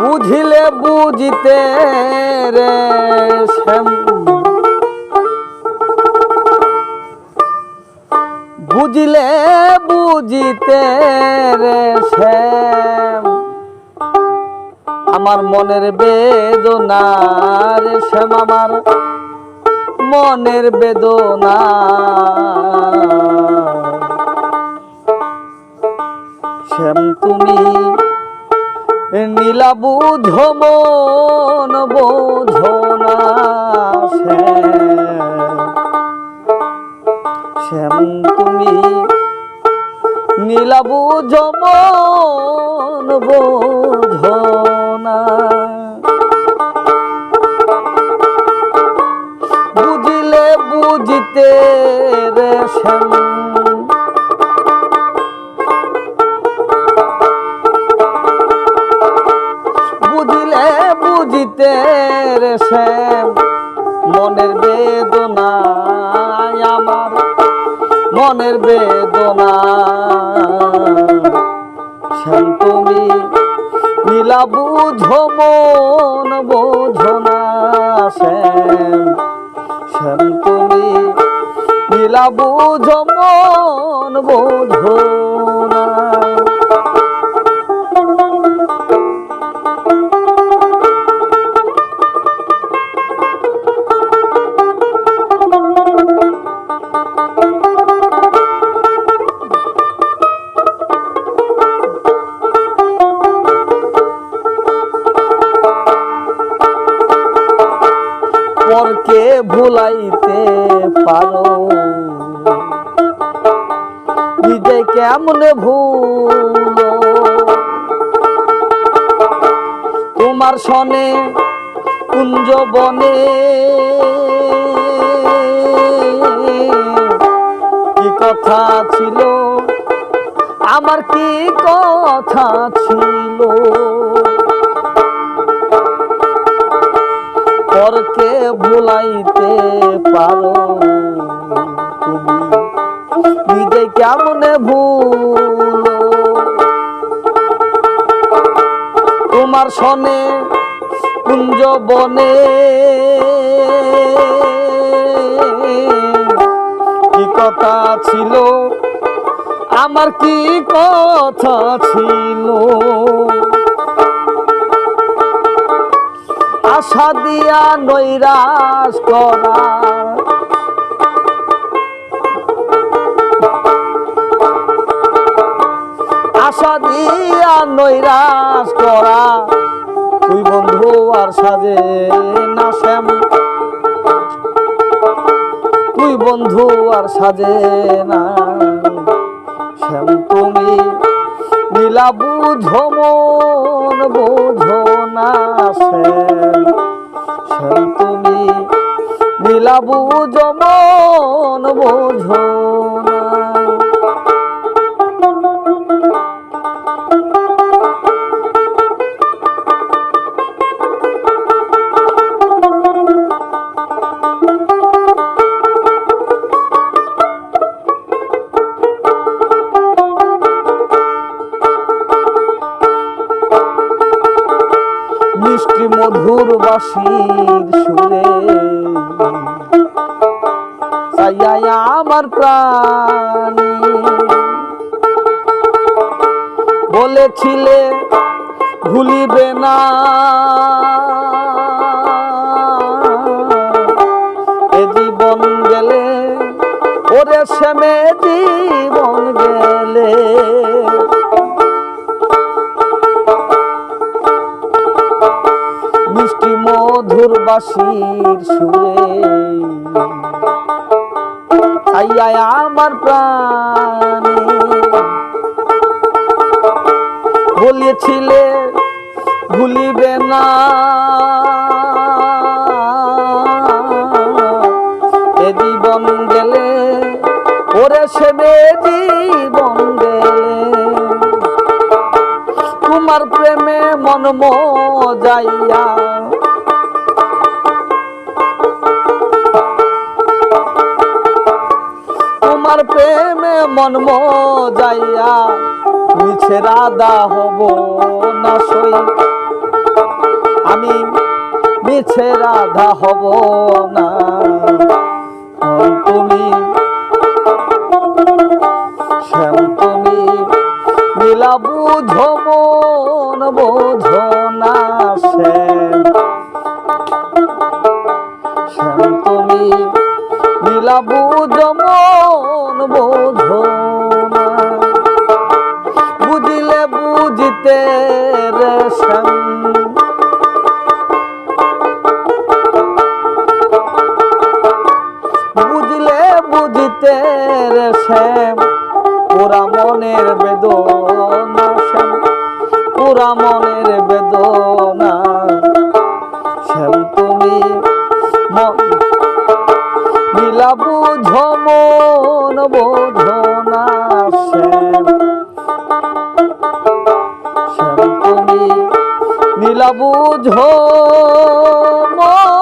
বুঝিলে বুঝিতে রে শ্যাম। বুঝিলে বুঝিতে রে শ্যাম। আমার মনের বেদনা রে শ্যাম, আমার মনের বেদনা। শ্যাম তুমি। নীলা বুঝ মন বোঝো না শ্যাম তুমি। নীলা বুঝ মন বোঝো না। বুঝিলে বুঝিতে শ্যাম মনের বেদনা আমার, মনের বেদনা শ্যাম, তুমি নীলা বুঝো মন, বোঝো না শ্যাম। শ্যাম, তুমি নীলা বুঝো মন, বোঝো ভুলাইতে পারো। নিজে কেমন ভুল? তোমার সনে কুঞ্জ বনে কি কথা ছিল? আমার কি কথা ছিল? পরকে ভুলাইতে পারো তুমি। নিজে কেমনে ভুল? তোমার সনে কুঞ্জ বনে কি কথা ছিল? আমার কি কথা ছিল? আশা দিয়া নৈরাশ করা। আশা দিয়া নৈরাশ করা। তুই বন্ধু আর সাজে না শ্যাম। তুই বন্ধু আর সাজে না শ্যাম। তুমি নীলা বুঝো মন বোঝো না শ্যাম। বুঝো মন বোঝো মধুর বাসির সুরে। চাইয়া আমার প্রাণী। বলেছিলে, ভুলিবে না। এ জীবন গেলে, ওরে শ্যামে জীবন গেলে। মিষ্টি মধুর বাসির সুরে ছাইয়া আমার প্রাণে। বলেছিলে, ভুলিবে না। এ জীবন গেলে, ওরে সেবে জীবন গেলে। তোমার প্রেমে মন যাইয়া তোমার প্রেমে মন যাইয়া মিছে রাধা হব না সই। আমি মিছে রাধা হব না। তুমি, শ্যাম তুমি নীলা বুঝো মন, বোঝো না শ্যাম। তুমি নীলা বুঝো মন বুঝিতে রে শ্যাম, পুরা মনের বেদনা শ্যাম, পুরা মনের বেদনা শ্যাম, তুমি নীলা বুঝো মন বোধনা শ্যাম। শ্যাম, তুমি নীলা বুঝো মন